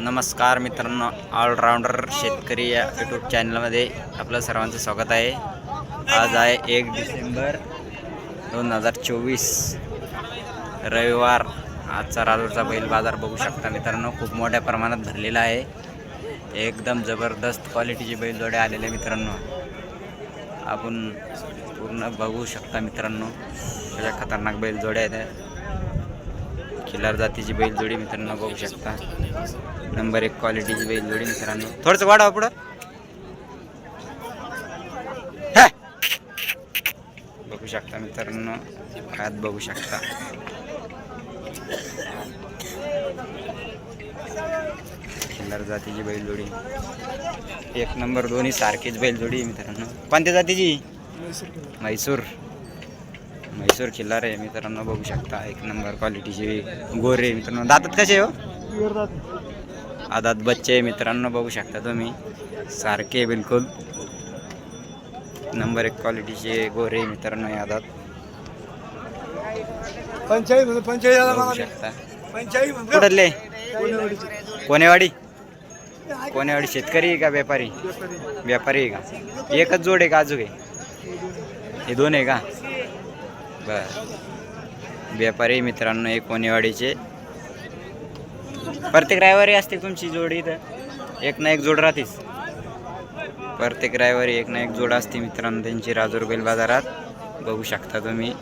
नमस्कार मित्रांनो ऑलराऊंडर शेतकरी या यूट्यूब चॅनलमध्ये आपलं सर्वांचं स्वागत आहे. आज आहे एक डिसेंबर दोन हजार चोवीस. रविवार आजचा राजूरचा बैल बाजार बघू शकता मित्रांनो खूप मोठ्या प्रमाणात भरलेला आहे. एकदम जबरदस्त क्वालिटीचे बैलजोडे आलेले मित्रांनो. आपण पूर्ण बघू शकता मित्रांनो त्याच्या खतरनाक बैलजोड्या आहेत. खिलार जातीची बैलजोडी मित्रांनो बघू शकता. नंबर एक क्वालिटीची बैलजोडी मित्रांनो. थोडंसं वाढवा पुढं. बघू शकता मित्रांनो. हात बघू शकता. खिल्लार जातीची बैलजोडी एक नंबर दोन्ही सारखीच बैलजोडी आहे मित्रांनो. कोणत्या जातीची? म्हैसूर म्हैसूर खिल्लार आहे मित्रांनो बघू शकता. एक नंबर क्वालिटीची गोरे मित्रांनो. दातात कसे हो? आदात बच्चे मित्रांनो बघू शकता तुम्ही. सारखे बिलकुल. नंबर एक क्वालिटीचे गोरे मित्रांनो आदात पंचाळीस मागा. शकता. म्हणतो कुठले. कोणेवाडी कोणेवाडी शेतकरी आहे का व्यापारी? व्यापारी. आहे का? एकच जोड आहे का अजून आहे हे दोन आहे का? बर व्यापारी मित्रांनो एक कोणेवाडीचे. प्रत्येक रविवारी असते तुमची जोडी इथं. एक ना एक जोड राहतेच. प्रत्येक रविवारी एक ना एक जोड असते मित्रांनो त्यांची राजूर बैल बाजारात. बघू शकता तुम्ही.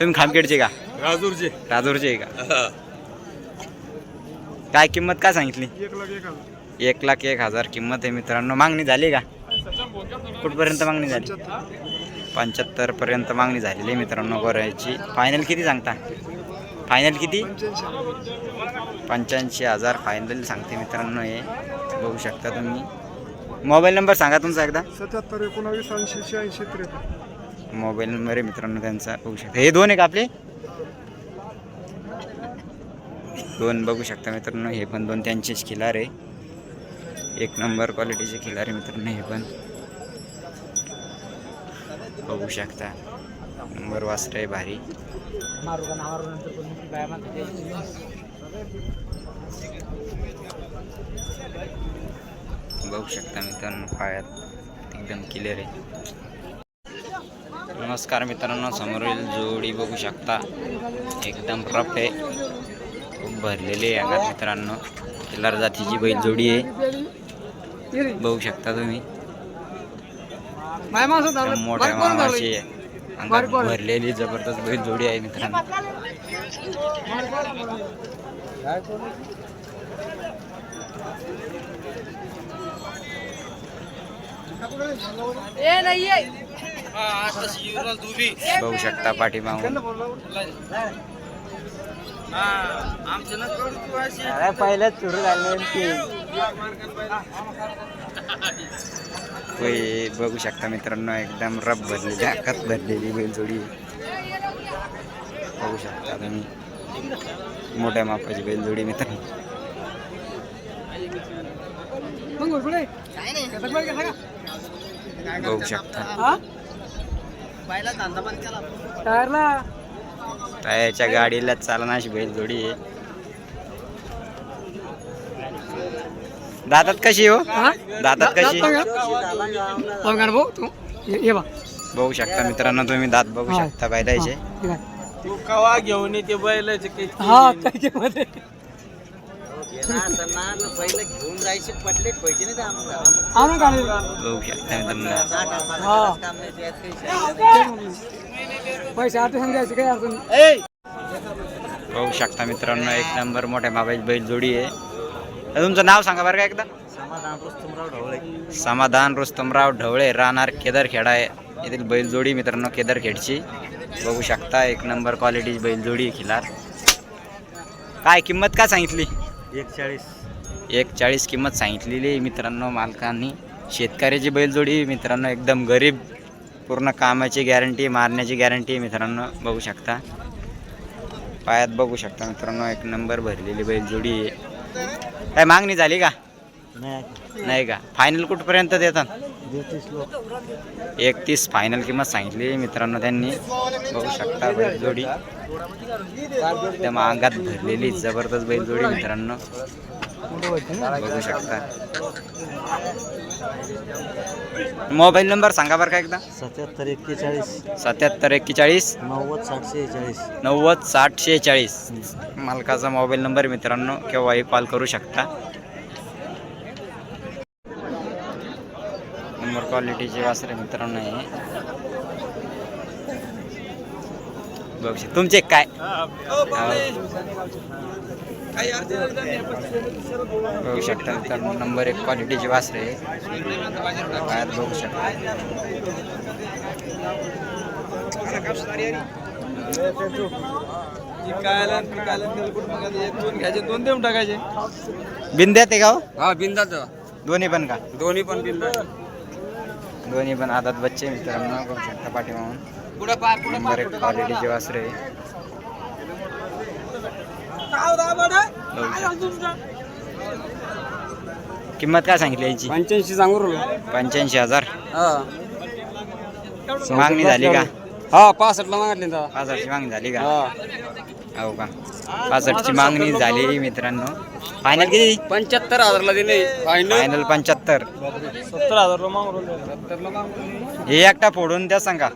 तुम्ही खामखेडचे का? राजूरचे. राजूरचे का? काय किंमत काय सांगितली? एक लाख एक हजार. किंमत आहे मित्रांनो. मागणी झाली का? कुठपर्यंत मागणी झाली? पंच्याहत्तर पर्यंत मागणी झालेली आहे मित्रांनो गोऱ्याची. फायनल किती सांगता? फायनल किती? पंच्याऐंशी हजार. फायनल सांगते मित्रांनो हे. बघू शकता तुम्ही. मोबाईल नंबर सांगा तुमचा एकदा. सत्याहत्तर एकोणावीस ऐंशी शहाऐंशी त्रेपन्न. मोबाईल नंबर आहे मित्रांनो त्यांचा. बघू शकता. हे दोन आहे का आपले? दोन बघू शकता मित्रांनो. हे पण दोन त्यांचेच खिलार आहे. एक नंबर क्वालिटीचे खिलार आहे मित्रांनो हे पण. बघू शकता. नंबर वासर आहे भारी. बघू शकता मित्रांनो पायात एकदम क्लिअर आहे. नमस्कार मित्रांनो समोरील जोडी बघू शकता. एकदम रफ आहे. खूप भरलेली आहे अंगात मित्रांनो. किल्लार जातीची बैल जोडी आहे. बघू शकता तुम्ही. एकदम मोठ्या मामाची अंगात भरलेली जबरदस्त बैल जोडी आहे मित्रांनो. बघू शकता पाठीमागून. पहिल्याच सुरू झाले बघू शकता मित्रांनो एकदम रब भरलेली आकात भरलेली बैलजोडी. बघू शकता तुम्ही. मोठ्या मापाची बैलजोडी मित्रांनो. बघू शकता. टायरच्या गाडीला चालना अशी बैलजोडी आहे. दातात कशी हो? दातात कशी? बघू शकता मित्रांनो तुम्ही दात बघू शकता बैलाचे. तू कवा घेऊन येते बैलाचे शकता मित्रांनो. पैसे आता सांगायचे काय अडचण बघू शकता मित्रांनो एक नंबर मोठ्या मापाची बैल जोडी आहे. तुमचं नाव सांगा बरं का एकदा. समाधान रुस्तमराव ढवळे. राहणार केदारखेडा आहे. येथील बैलजोडी मित्रांनो केदारखेडची. बघू शकता एक नंबर क्वालिटीची बैलजोडी खिलार. काय किंमत काय सांगितली? एक चाळीस एक चाळीस किंमत सांगितलेली मित्रांनो मालकांनी. शेतकऱ्याची बैलजोडी मित्रांनो एकदम गरीब पूर्ण कामाची गॅरंटी मारण्याची गॅरंटी मित्रांनो. बघू शकता. पायात बघू शकता मित्रांनो एक नंबर भरलेली बैलजोडी आहे. काय मागणी झाली का? नाही. का? फायनल कुठपर्यंत देतात? एकतीस फायनल किंमत सांगितली. मित्रांनो त्यांनी बघू शकता बैलजोडी त्या मागात भरलेली जबरदस्त बैलजोडी मित्रांनो. बघू शकता. मोबाईल नंबर सांगा बरं का एकदा. सत्याहत्तर एक्केचाळीस. सत्याहत्तर एक्केचाळीस. नव्वद सातशे चाळीस नव्वद साठ शेहेचाळीस मालकाचा मोबाईल नंबर मित्रांनो केव्हाही कॉल करू शकता. नंबर क्वालिटीचे वासरे मित्रांनो हे. बघू तुमचे काय? बघू शकता मित्रांनो नंबर एक क्वालिटीचे वासरे काय बघू शकता. दोन देऊन टाकायचे बिंद्यात आहे का हो? हा बिंदाच दोन्ही पण का? दोन्ही पण बिंदा दोन्ही पण आदात बच्चे मित्रांनो बघू शकता पाठीमागून. नंबर एक क्वालिटीचे वासरे शकता. किंमत काय सांगितली याची? पंच्याऐंशी सांगू पंच्याऐंशी हजार. हा. मागणी झाली का? हा पासष्टला मागितले दादा पासष्टची मागणी झाली का? हा. हो का? पासष्टची मागणी झाली मित्रांनो. फायनल किती? पंच्याहत्तर हजारला दिले. फायनल फायनल पंच्याहत्तर. सत्तर मागू हे एकटा फोडून द्या सांगा.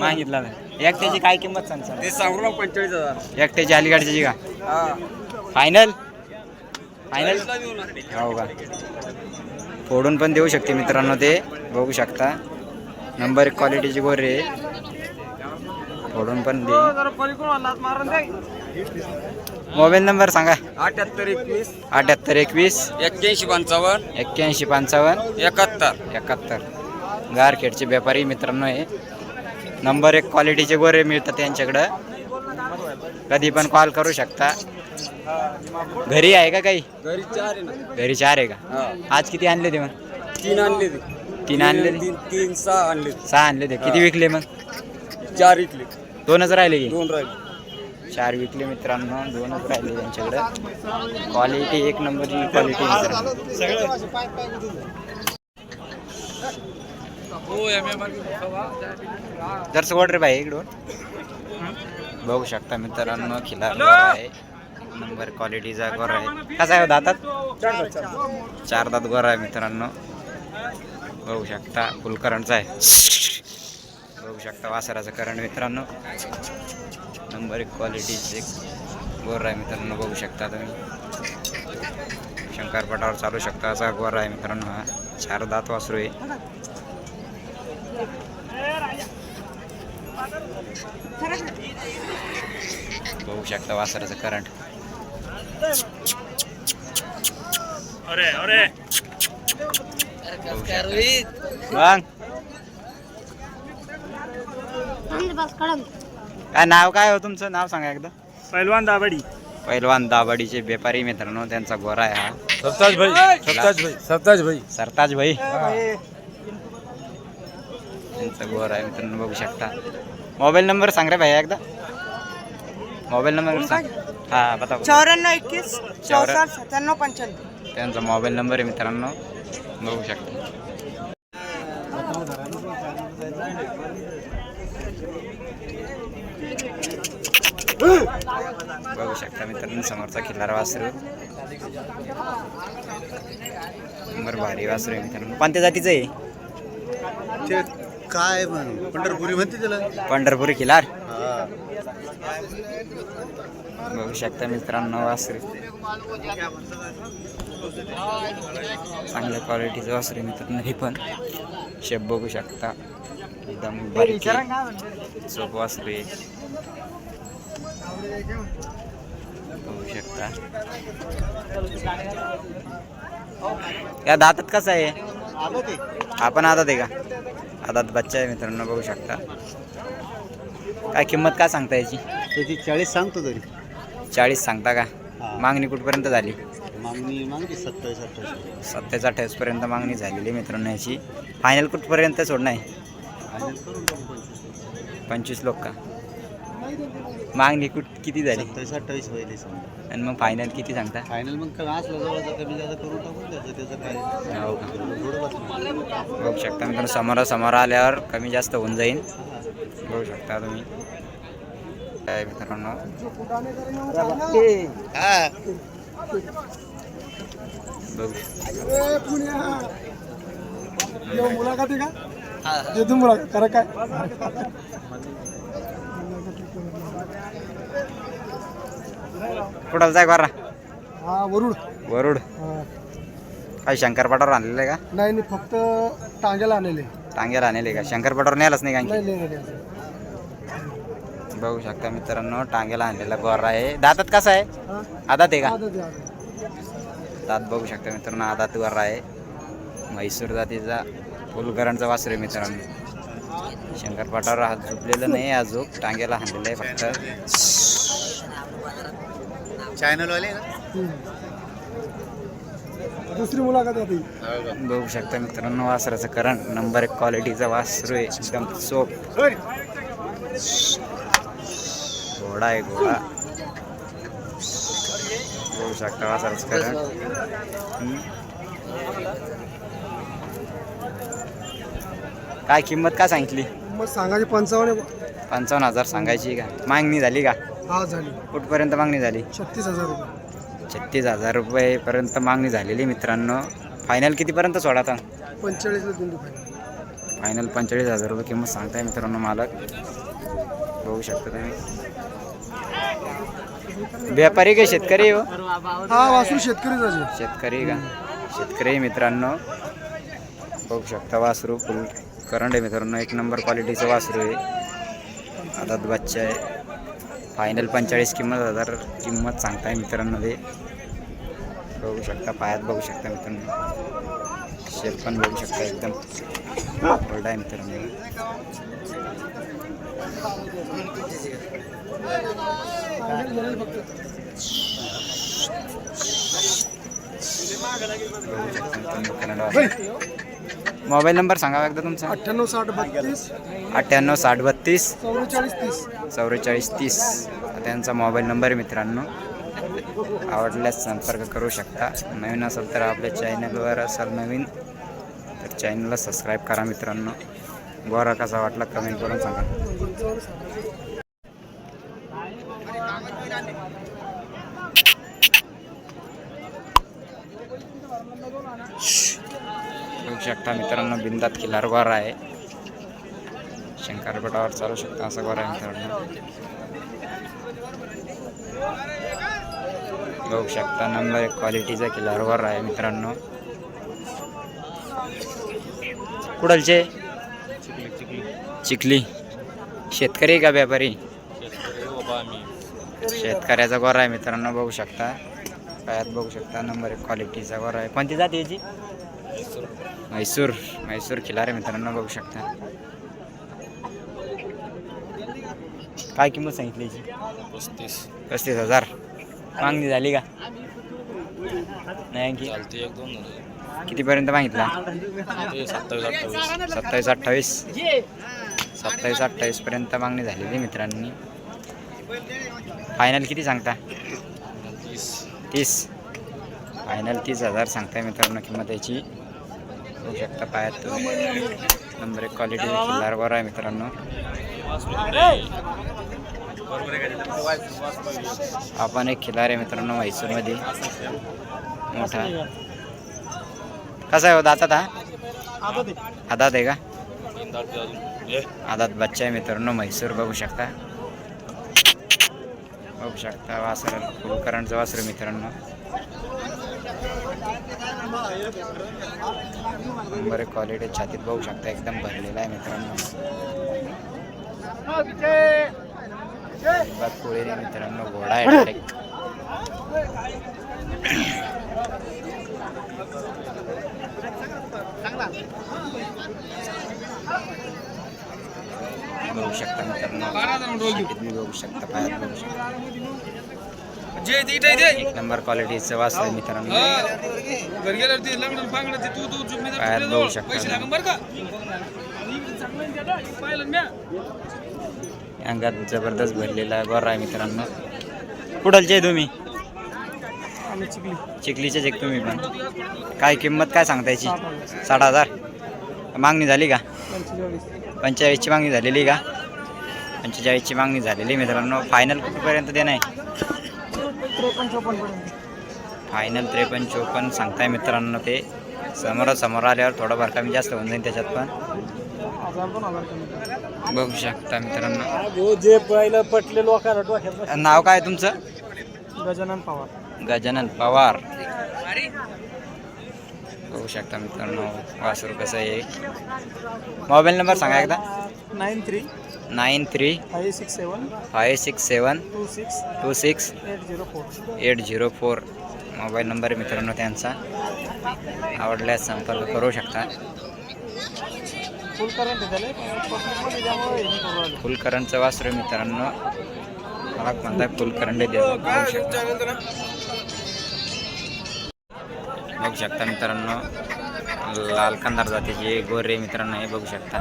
मागितला नाही. एकट्याची काय किंमत सांग सांग ते सांगू ना पंचेचाळीस हजार. एकट्याची अलीकडची का? हा फायनल फायनल हो का? फोडून पण देऊ शकते मित्रांनो ते. बघू शकता. नंबर एक क्वालिटीची गोरे फोडून पण दे. मोबाईल नंबर सांगा. अठ्याहत्तर एकवीस. अठ्याहत्तर एकवीस. एक्क्याऐंशी पंचावन्न. एक्क्याऐंशी पंचावन्न. एकाहत्तर. एकाहत्तर. गारखेडचे व्यापारी मित्रांनो हे. नंबर एक क्वालिटीचे गोरे मिळतात त्यांच्याकडं कधी पण कॉल करू शकता. घरी आहे का काही? घरी चार आहे ना. घरी चार आहे का? आज किती आणले ते मग? तीन आणले ते. तीन आणले ते? तीन तीन सहा आणले ते. सहा आणले ते. किती विकले मग? चार इकले दोनच राहिले की? दोन राहिले. चार विकले मित्रांनो दोनच राहिले त्यांच्याकडे क्वालिटी एक नंबरची क्वालिटी मित्रांनो. जर सोड रे भाई इकडून? बघू शकता मित्रांनो खिलार आहे. नंबर क्वालिटीचा गोर आहे. कसा आहे हो दातात? चार दात गोर आहे मित्रांनो. बघू शकता फुल करंटचा आहे. बघू शकता वासराचा करंट मित्रांनो. नंबर एक क्वालिटीचे गोर आहे मित्रांनो बघू शकता तुम्ही. शंकरपटावर चालू शकता असा गोर आहे मित्रांनो हा. चार दात वासरू आहे. बघू शकता वासराचं करंट मग? काय नाव काय हो तुमचं? नाव सांगा एकदा. पैलवान दाबडी. पैलवान दाबाडीचे व्यापारी मित्रांनो त्यांचा गोरा आहे हा. सत्ताज भाई सत्ताज भाई सरताज भाई. त्यांचा गोरा आहे मित्रांनो बघू शकता. मोबाईल नंबर सांग रे भाई एकदा. मोबाईल नंबर सांग. हा बता. चौऱ्याण्णव चौऱ्या- चौसष्ट सत्त्याण्णव पंच्याण्णव. त्यांचा मोबाईल नंबर आहे मित्रांनो. बघू शकता. बघू शकता मित्रांनो समोरचा खिल्लार वासरू. नंबर भारी वासरू आहे मित्रांनो. कोणत्या जातीचं आहे? ते काय म्हण? पंढरपुरी म्हणते त्याला. पंढरपुरी खिलार? हा. बघू शकता मित्रांनो वासरू. चांगल्या क्वालिटीचं वासरू मित्रांनो हे पण. शेप बघू शकता. एकदम बारीक. चोप वासरू. बघू शकता. या दातात कसं आहे? आपण आदात आहे का? आदात बच्चा आहे मित्रांनो बघू शकता. काय किंमत काय सांगता याची? त्याची चाळीस सांगतो तरी. चाळीस सांगता का? हा. मागणी कुठपर्यंत झाली? मागणी मागणी सत्तावीस अठ्ठावीस. सत्तावीस अठ्ठावीसपर्यंत मागणी झालेली आहे मित्रांनो याची. फायनल कुठपर्यंत सोडणं आहे? फायनल करून टाकू पंचवीस. पंचवीस लोक का? मागणी कुठ किती झाली? सत्तावीस अठ्ठावीस पहिले समजा. आणि मग फायनल किती सांगता? फायनल मग कमी असलं जवळचा कमी जास्त करून टाकून द्यायचं त्याचं काय हो का? थोडं बसलं बघू शकता मित्रांनो समोरासमोर आल्यावर कमी जास्त होऊन जाईल. बघू शकता तुम्ही. काय मित्रांनो? बघू मुलाखत आहे का? मुलाखत. करा काय? कुठं जाय बरा? हा वरुड. वरुड. काय शंकरपाटावर आणलेलं आहे का? नाही नाही फक्त टांग्याला आणलेले टांग्याला आणले का? शंकरपाटावर नेलाच नाही नाही काय नाही नाही. बघू शकता मित्रांनो टांग्याला आणलेला गोरा आहे. दातात कसा आहे? हा? आदात आहे का. दात बघू शकता मित्रांनो आदात गोरा आहे. म्हैसूर जातीचा फुलकरांचा वासर आहे मित्रांनो. शंकरपाटावर हात झुपलेलं नाही अजून. टांग्याला आणलेलं आहे फक्त. चॅनलवाले. दुसरी मुलाखत. बघू शकता मित्रांनो वासराचं करंट नंबर एक क्वालिटीचा वासरू आहे. एकदम सोप घोडा आहे घोडा. बघू शकता वासराचं करंट काय किंमत काय सांगितली? मग सांगायची पंचावन्न आहे. पंचावन्न हजार सांगायची का? मागणी झाली का? हा झाली. कुठपर्यंत मागणी झाली? छत्तीस हजार रुपये. छत्तीस हजार रुपयेपर्यंत मागणी झालेली मित्रांनो. फायनल कितीपर्यंत सोडा आता? पंचेचाळीसला फायनल. पंचेचाळीस हजार रुपये किंमत सांगताय मित्रांनो मालक. बघू शकता तुम्ही. व्यापारी काय शेतकरी हो? हा वासरू शेतकरी का? शेतकरी मित्रांनो. बघू शकता वासरू फुल. करंट आहे मित्रांनो एक नंबर क्वालिटीचं वासरू आहे. आता बच्चा आहे. फायनल पंचेचाळीस किंमत हजार किंमत सांगताय मित्रांनो ते. बघू शकता पायात बघू शकता मित्रांनो. शेप पण बघू शकता एकदम. ओरडा आहे मित्रांनो. मोबाईल नंबर सांगा एकदा तुमचा. अठ्ठ्याण्णव साठ बत्तीस. अठ्ठ्याण्णव साठ बत्तीस. चौवेचाळीस तीस. चौवेचाळीस तीस. त्यांचा मोबाईल नंबर आहे मित्रांनो. आवडल्यास संपर्क करू शकता. नवीन असेल तर आपल्या चॅनलवर असाल नवीन तर चॅनलला सबस्क्राईब करा मित्रांनो. गोरा कसा वाटला कमेंट करून सांगा बघू शकता मित्रांनो बिंदात किल्लार वर आहे. शंकरपटावर चालू शकता असं गोर आहे मित्रांनो. बघू शकता नंबर एक क्वालिटीचा किल्लार वर आहे मित्रांनो. कुडलचे? चिखली. शेतकरी का व्यापारी? शेतकऱ्याचा गोर आहे मित्रांनो बघू शकता. पायात बघू शकता नंबर एक क्वालिटीचा गोर आहे. कोणती जात याची? म्हैसूर म्हैसूर खिलार मित्रांनो बघू शकता. काय किंमत सांगितली याची? पस्तीस. पस्तीस हजार. मागणी झाली का? नाही चालते एक दोन कितीपर्यंत मागितला? ते सत्तावीस अठ्ठावीस. सत्तावीस अठ्ठावीस. सत्तावीस अठ्ठावीस पर्यंत मागणी झालेली मित्रांनी. फायनल किती सांगता? तीस. तीस. फायनल तीस हजार सांगताय मित्रांनो किंमत याची. बघू शकता पायात तुम्ही नंबर एक क्वालिटी किल्लार बरं आहे मित्रांनो. आपण एक खिलार आहे मित्रांनो म्हैसूरमध्ये. मोठा. कसा आहे हो दातात हा? आदात आहे का? आदात बच्चा आहे मित्रांनो म्हैसूर बघू शकता. बघू शकता वासर फुल करंटचं वासर मित्रांनो. नंबर क्वालिटी छातीत बघू शकता एकदम भरलेला आहे मित्रांनो. अजिबात पुढे मित्रांनो घोडा आहे डायरेक्ट बघू शकता मित्रांनो. बघू शकता पायात बघू शकता. एक नंबर क्वालिटीचं वासर आहे मित्रांनो. पायात बघू शकता अंगात जबरदस्त भरलेला गोरा आहे मित्रांनो. कुठलचे आहे तुम्ही? चिखलीचेच एक तुम्ही पण. काय किंमत काय सांगता याची? साठ हजार. मागणी झाली का? पंचेचाळीस पंचेचाळीसची मागणी झालेली का? पंचेचाळीसची मागणी झालेली मित्रांनो. फायनल कुठपर्यंत देणं आहे? त्रेपन्न चोपन्न पर्यंत. फायनल त्रेपन्न चोपन्न सांगताय मित्रांनो ते. समोरासमोर आल्यावर थोडंफार कमी जास्त होऊन जाईल त्याच्यात पण. बघू शकता मित्रांनो. जे पहिलं पटले लोकांना नाव काय तुमचं? गजानन पवार. गजानन पवार. बघू शकता मित्रांनो वासरू कसं आहे. मोबाईल नंबर सांगा एकदा. Nine three nine three five six seven five six seven two six two six eight zero four. Eight zero four. Mobile number मित्रांनो त्यांचा. आवडल्यास संपर्क करू शकता. फुल करंट आहे त्याला. पब्लिकमध्ये त्यामुळे नाही करू राहिलो. फुल करंटचं वासरू मित्रांनो. मला म्हणताय फुल करंट देतो बघू शकता. बघू शकता मित्रांनो. लाल कंदार जातीचे गोरे मित्रांनो हे बघू शकता.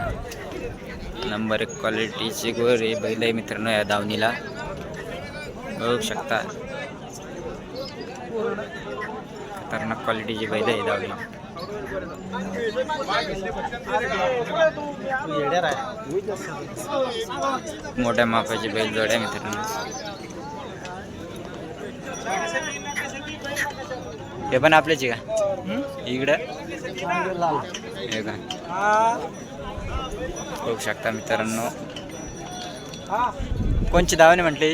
नंबर एक क्वालिटीचे गोरे बैल आहे मित्रांनो या दावणीला. बघू शकता. खतरनाक क्वालिटीची बैल आहे दावणी मोठ्या मापाची बैल जोड्या मित्रांनो. हे पण आपल्याची का? इकडं? हे का? बघू शकता मित्रांनो. कोणची दावणी म्हटले?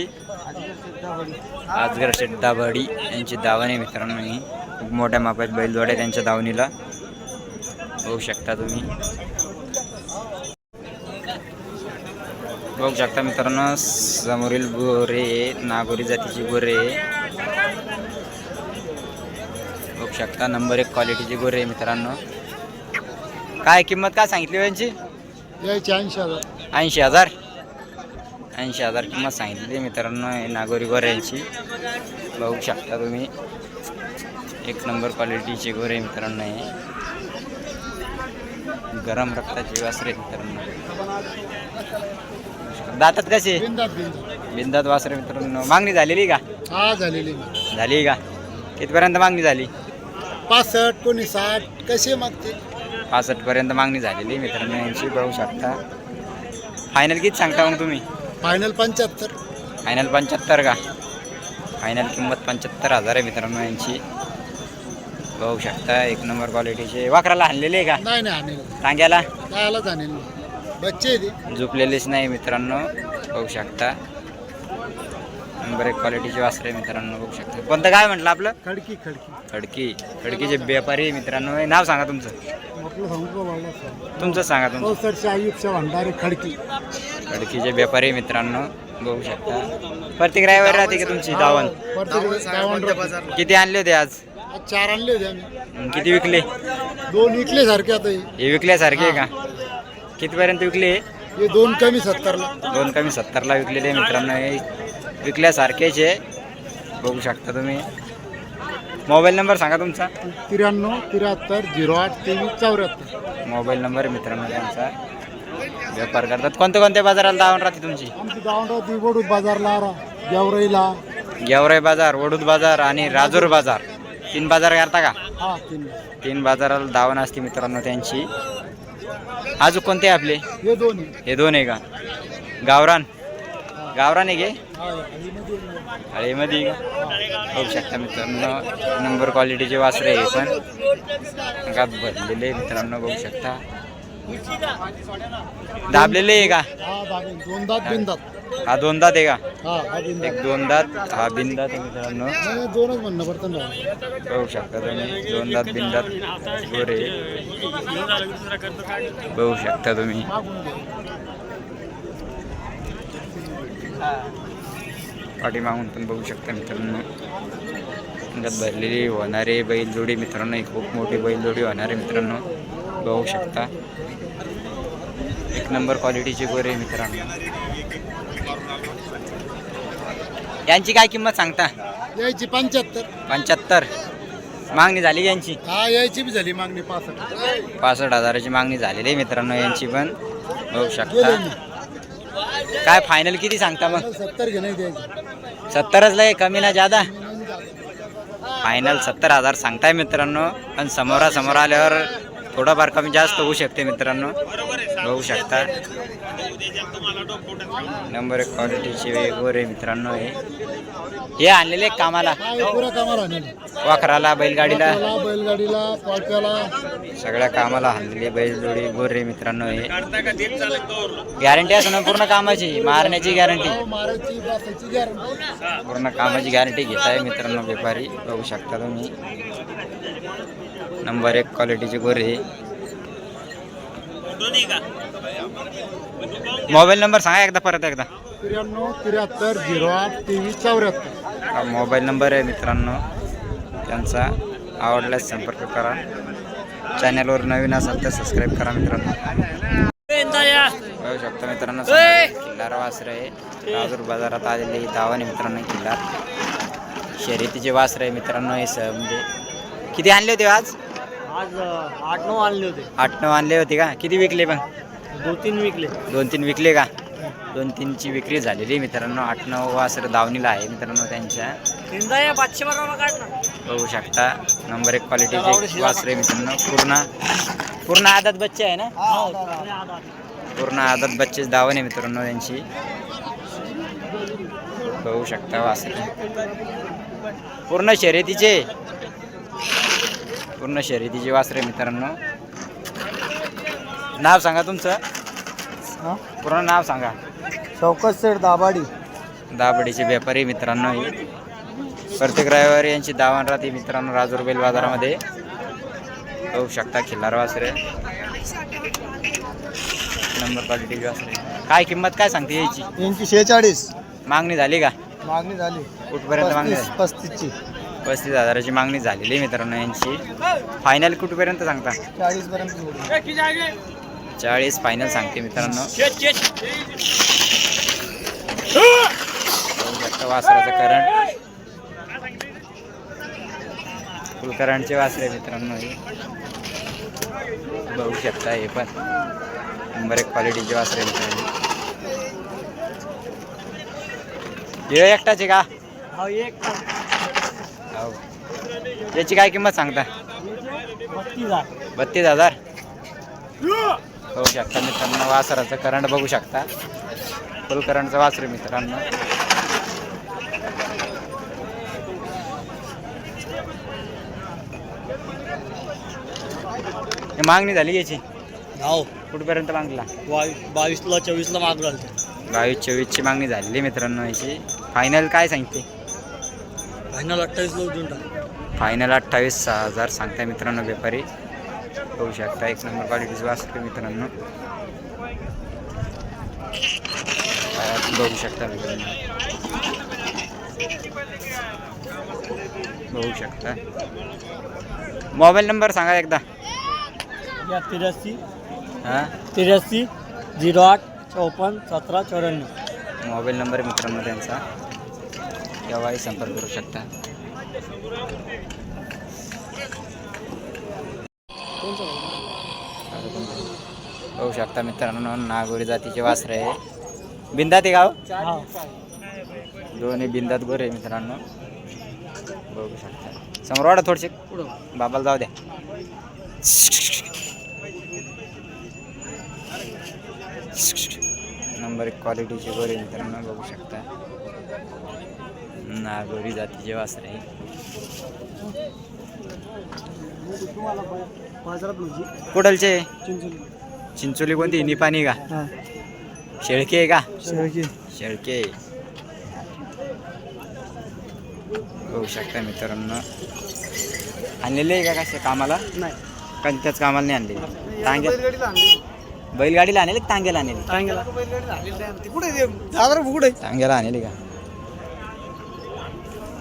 आजगर शेठ दाभाडी यांची दावणी मित्रांनो ही. खूप मोठ्या मापात बैलजोड्या त्यांच्या दावणीला. बघू शकता तुम्ही. बघू शकता मित्रांनो समोरील गोरे नागोरी जातीची गोरे. बघू शकता नंबर एक क्वालिटीची गोरे मित्रांनो. काय किंमत काय सांगितली यांची यायचे ऐंशी हजार. ऐंशी हजार? ऐंशी हजार किंमत सांगितली मित्रांनो हे नागोरी गोऱ्यांची. बघू शकता तुम्ही. एक नंबर क्वालिटीचे गोरे मित्रांनो हे. गरम रक्ताची वासरे मित्रांनो. दातात कसे? बिंदात बिंदात बिंदात वासरे मित्रांनो. मागणी झालेली का? हा झालेली झाली का? कितपर्यंत मागणी झाली? पासष्ट कोणी साठ कसे मागते पासष्ट पर्यंत मागणी झालेली मित्रांनो यांची बघू शकता. फायनल किती सांगता मग तुम्ही? फायनल पंच्याहत्तर. फायनल पंच्याहत्तर का? फायनल किंमत पंच्याहत्तर हजार आहे मित्रांनो यांची. बघू शकता एक नंबर क्वालिटीचे वाकराला आणलेले आहे का? नाही नाही टांग्याला जाणेल बच्चे आहे ते. झोपलेलेच नाही मित्रांनो. बघू शकता. नंबर एक क्वालिटीचे वासरे मित्रांनो बघू शकता. कोणतं काय म्हटलं आपलं? खडकी खडकी. खडकी. खडकीचे व्यापारी मित्रांनो. हे नाव सांगा तुमचं. तुमचं सांगा तुमचं. चौसष्टशे आयुष्य भंडारे खडकी. खडकीचे व्यापारी मित्रांनो बघू शकता. प्रत्येक ड्रायव्हर राहते का तुमची दावण बाजार किती आणले होते आज? चार आणले होते आम्ही. किती विकले? दोन विकले सारखे आता हे. हे विकल्यासारखे आहे का? कितीपर्यंत विकले हे? दोन कमी सत्तरला. दोन कमी सत्तरला विकलेले आहे मित्रांनो हे विकल्यासारखेच आहे. बघू शकता तुम्ही. मोबाईल नंबर सांगा तुमचा. त्र्याण्णव त्र्याहत्तर झिरो आठ तेवीस चौऱ्याहत्तर. मोबाईल नंबर आहे मित्रांनो त्यांचा व्यापार करतात. कोणत्या कोणत्या बाजाराला दावण राहते तुमची? आमची गावंडा वडूद बाजारला गेवराईला. गेवराई बाजार वडूद बाजार आणि राजूर बाजार. तीन बाजार करता का? हा तीन. तीन बाजाराला दावण असते मित्रांनो त्यांची. अजून कोणते आपले? हे दोन. हे दोन आहे का? गावरान. गावराने गे हळीमध्ये. बघू शकता मित्रांनो नंबर क्वालिटीचे वासरे हे पण. गात भरलेले आहे मित्रांनो बघू शकता. दाबलेले आहे का? हा दोन दात बिन दात हा दोन दात आहे का हा बिन दात एक दोन दात हा बिनदात मित्रांनो. दोनच म्हणणं पडतं बघू शकता तुम्ही दोन दात बिनदात गोरे. बघू शकता तुम्ही. पाठीमागून पण बघू शकता मित्रांनो. त्यात भरलेली होणारे बैलजोडी मित्रांनो ही खूप मोठी बैलजोडी होणारे मित्रांनो. बघू शकता. एक नंबर क्वालिटीची गोरे मित्रांनो. यांची काय किंमत सांगता? यायची पंच्याहत्तर. पंच्याहत्तर. मागणी झाली यांची? हा यायची बी झाली मागणी पासष्ट. पासष्ट हजाराची मागणी झालेली आहे मित्रांनो यांची पण. बघू शकता. काय फायनल किती सांगता मग? सत्तर सत्तरच लय कमी ना जादा फायनल सत्तर हजार सांगताय मित्रांनो. पण समोरासमोर आल्यावर थोडंफार कमी जास्त होऊ शकते मित्रांनो. बघू शकता. नंबर एक क्वालिटीचे गोरे मित्रांनो हे हे आणलेले कामाला. पुरा कामाला. वाखराला बैलगाडीला. त्याला, बैलगाडीला पाळप्याला सगळ्या कामाला आणलेले बैलजोडी गोरे मित्रांनो हे. गॅरंटी असं ना पूर्ण कामाची मारण्याची गॅरंटी मारायची बसायची गॅरंटी पूर्ण कामाची गॅरंटी घेत आहे मित्रांनो व्यापारी. बघू शकता तुम्ही. नंबर एक क्वालिटीचे गोरे. मोबाईल नंबर सांगा एकदा परत एकदा. त्र्याण्णव त्र्याहत्तर झिरो आठ तेवीस चौऱ्याहत्तर. हा मोबाईल नंबर आहे मित्रांनो. त्यांचा आवडल्यास संपर्क करा. चॅनलवर नवीन असाल तर सबस्क्राईब करा मित्रांनो. बघू शकता मित्रांनो किल्लार वासर आहे. राजूर बाजारात आलेले दावाने मित्रांनो किल्लार. शर्यतीचे वासर आहे मित्रांनो हे स म्हणजे. किती आणले होते आज? आज आठ नऊ आणले होते. आठ नऊ आणले होते का? किती विकले पण? दोन तीन विकले. दोन तीन विकले का? दोन तीनची विक्री झालेली आहे मित्रांनो. आठ नऊ वासर दावणीला आहे मित्रांनो त्यांच्या. बघू शकता. नंबर एक क्वालिटीचे वासर आहे मित्रांनो. पूर्ण पूर्ण आदत बच्चे आहे ना? पूर्ण आदत बच्चेच दावण आहे मित्रांनो त्यांची. बघू शकता वासर. पूर्ण शर्यतीचे. पूर्ण शर्यतीचे वासरे मित्रांनो. नाव सांगा तुमचं. पूर्ण नाव सांगा. शौकत सेठ दाबाडी दाबडीचे व्यापारी मित्रांनो हे. प्रत्येक रविवारी यांची दावण राहते मित्रांनो राजूर बैल बाजारामध्ये. बघू शकता खिल्लार वासरे नंबर क्वालिटीची वासरे काय किंमत काय सांगते याची? यांची शेहेचाळीस. मागणी झाली का? मागणी झाली. कुठपर्यंत मागणी पस्तीस झाली पस्तीसची. पस्तीस हजाराची मागणी झालेली आहे मित्रांनो यांची. फायनल कुठपर्यंत सांगता? चाळीस चाळीस फायनल सांगते मित्रांनो. वासराचं करंट फुल करंटचे वासरे मित्रांनो हे. बघू शकता हे पण. नंबर एक क्वालिटीचे वासरे मित्रांनो. एकटाचे का? हो एक हो याची काय किंमत सांगता? बत्तीस हजार. बघू शकता मित्रांनो वासराचं करंट बघू शकता. फुल करंटचं वासरे मित्रांनो. हे मागणी झाली याची? हो. कुठपर्यंत मागला? बावीस बावीसला चोवीसला मागू राहिले बावीस चोवीसची मागणी झालेली मित्रांनो याची. फायनल काय सांगते? फायनल अठ्ठावीसला उठून टाक. फायनल अठ्ठावीस हजार सांगताय मित्रांनो व्यापारी. बघू शकता एक नंबर क्वालिटीचं वासरे मित्रांनो. बघू शकता मित्रांनो. बघू शकता. मोबाईल नंबर सांगा एकदा. त्र्याऐंशी हां? त्र्याऐंशी झिरो आठ चौपन्न सतरा चौऱ्याण्णव. मोबाईल नंबर मित्रांनो त्यांचा. केव्हाही संपर्क करू शकता. बघू शकता मित्रांनो नागोरी जातीचे वासरे आहे. बिंदात आहे गाव? दोन्ही बिंदात गोरे मित्रांनो. बघू शकता. समोर वाढा थोडसे. बाबाला जाऊ द्या. नंबर एक क्वालिटीचे गोरे मित्रांनो बघू शकता. नागोरी जातीचे वासरे कुडलचे चिंचोली. चिंचोली कोणती? निपाणी का? शेळके आहे का? शेळकी. शेळके. बघू शकता मित्रांनो. आणलेले आहे का कसे कामाला? नाही. कोणत्याच कामाला नाही आणले टांग्या बैलगाडीला आणले का टांग्याला आणले टांगेला कुठे टांग्याला आणले का?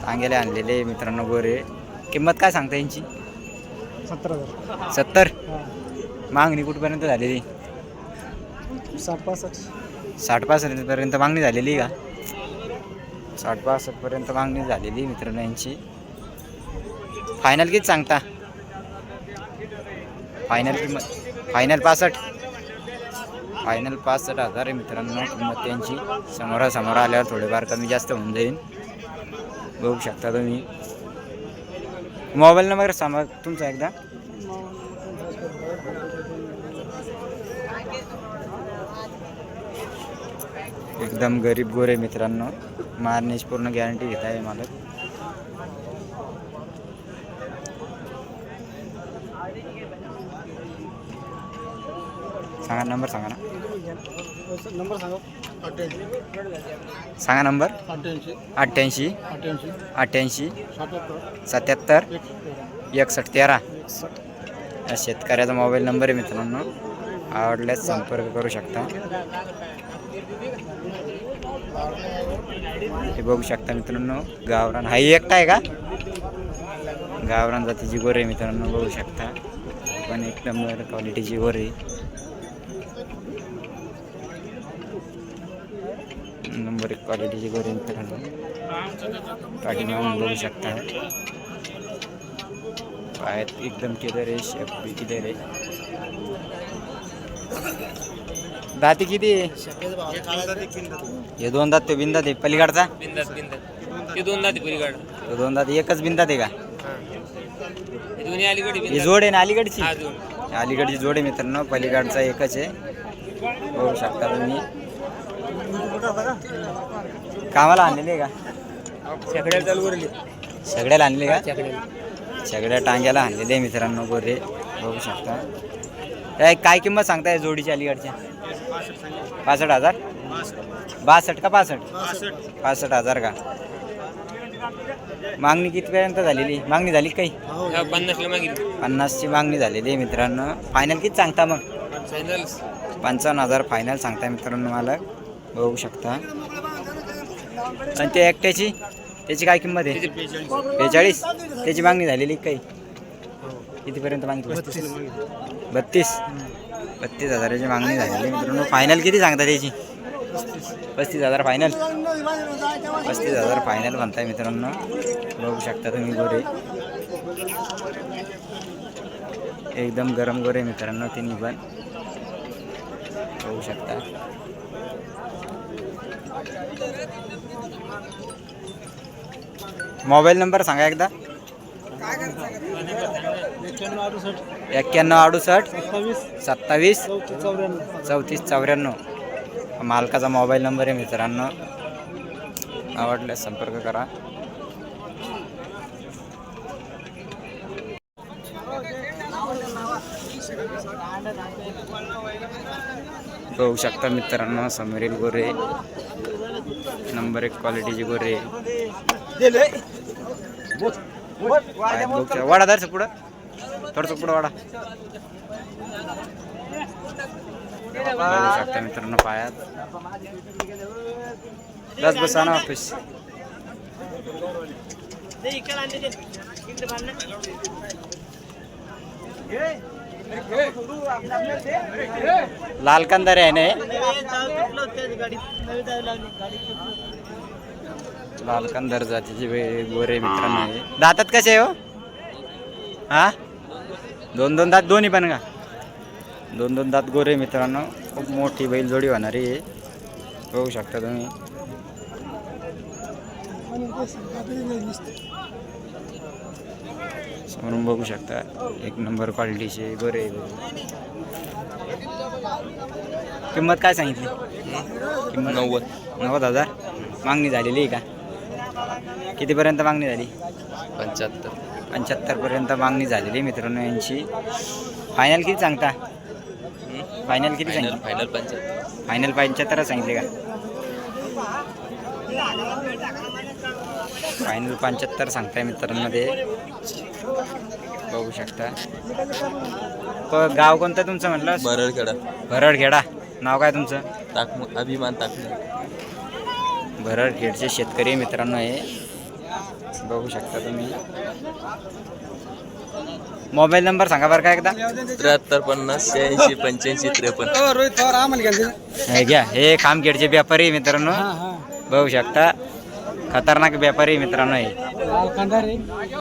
टांग्याला आणलेले मित्रांनो गोरे. किंमत काय सांगता यांची? सतरा हजार. सत्तर? मागणी कुठपर्यंत झालेली? साठ पासष्ट. साठ पासष्ट पर्यंत मागणी झालेली का? साठ पासष्ट पर्यंत मागणी झालेली मित्रांनो यांची. फायनल किती सांगता? फायनल किंमत फायनल पासष्ट. फायनल पासष्ट हजार आहे मित्रांनो किंमत त्यांची समोरासमोर आल्यावर थोडेफार कमी जास्त होऊन जाईल. बघू शकता तुम्ही. मोबाईल नंबर सांगा तुमचा एकदा. एकदम गरीब गोरे मित्रांनो मारण्याची पूर्ण गॅरंटी घेत आहे मला. सांगा नंबर सांगा ना. नंबर सांगा. सांगा नंबर. अठ्ठ्याऐंशी. अठ्ठ्याऐंशी. सत्याहत्तर. एकसष्ट. तेरा. या शेतकऱ्याचा मोबाईल नंबर आहे मित्रांनो. आवडल्यास संपर्क करू शकता. हे बघू शकता मित्रांनो गावरान. हा एकटा आहे का? गावरान जातीची गोर आहे मित्रांनो बघू शकता. पण एक नंबर क्वालिटीची गोर आहे. नंबर एक क्वालिटीची गोर मित्रांनो पाठीमागून बघू शकता पायात एकदम किलर आहे शेप बी किलर आहे. दाती किती हे दोन दात ते बिंदात आहे. पलीकडचा? दोन दाते पलीकडं. तो दोन दात एकच बिंदात आहे का? हे जोड आहे ना अलीकडची? दोन अलीकडची जोड आहे मित्रांनो. पलीकडचा एकच आहे. बघू शकता तुम्ही. कामाला आणलेले आहे का? सगळ्या चालू करली. सगळ्याला आणले का? सगळ्या टांग्याला आणलेले आहे मित्रांनो गोरे. बघू शकता. काय काय किंमत सांगताय जोडीची अलीकडच्या पासष्ट हजार? बासष्ट का पासष्ट? पासष्ट हजार का? मागणी कितीपर्यंत झालेली? मागणी झाली का काही? हा, पन्नासची मागणी झालेली आहे मित्रांनो. फायनल किती सांगता मग? फायनल पंचावन्न हजार फायनल सांगताय मित्रांनो मला बघू शकता. आणि ते एकट्याची त्याची काय किंमत आहे? बेचाळीस. त्याची मागणी झालेली काही. कितीपर्यंत मागितली बत्तीस. बत्तीस. हजाराची मागणी झालेली मित्रांनो. फायनल किती सांगता त्याची? पस्तीस हजार फायनल पस्तीस हजार फायनल म्हणताय मित्रांनो. बघू शकता तुम्ही गोरे. एकदम गरम गोरे मित्रांनो तिन्ही पण बघू शकता. मोबाईल नंबर सांगा एकदा. एक्क्याण्णव अडुसष्ट सत्तावीस चौतीस चौऱ्याण्णव. चौतीस चौऱ्याण्णव मालकाचा मोबाईल नंबर आहे मित्रांनो. आवडल्यास संपर्क करा. बघू शकता मित्रांनो समीरील गोरे. नंबर एक क्वालिटीची गोरे वाडा दरचं पुढं थोडंसं पुढं वाडा. शकता मित्रांनो पायात. बस बसा ना ऑफिस लाल कंदारे आहे ना लाल कंदार जातीची गोरे मित्रांनो. दातात कसे आहे हो? हा? दोन दोन दात दोन्ही पण का? दोन दोन दात गोरे मित्रांनो. खूप मोठी बैल जोडी होणारी आहे. बघू शकता तुम्ही. समोरून बघू शकता. एक नंबर क्वालिटीचे गोरे किंमत काय सांगितली? किंमत नव्वद. नव्वद हजार? मागणी झालेली आहे का? कितीपर्यंत मागणी झाली? पंच्याहत्तर. पंच्याहत्तरपर्यंत मागणी झालेली आहे मित्रांनो यांची. फायनल किती सांगता? फायनल किती फायनल सांगितली? फायनल पंच्याहत्तर. फायनल पंच्याहत्तर सांगितले का? फायनल पंच्याहत्तर सांगताय मित्रांनो ते. बघू शकता. प- गाव कोणतं तुमचं म्हटलं बरडखेडा भरडखेडा. नाव काय तुमचं? ताक अभिमान ताक भरडखेडचे शेतकरी मित्रांनो हे. बघू शकता तुम्ही. मोबाईल नंबर सांगा बरं का एकदा. त्र्याहत्तर पन्नास शहाऐंशी पंच्याऐंशी त्रेपन्न. घ्या हे घ्या हे खामखेडचे व्यापारी मित्रांनो. हां हां. बघू शकता. खतरनाक व्यापारी मित्रांनो हे.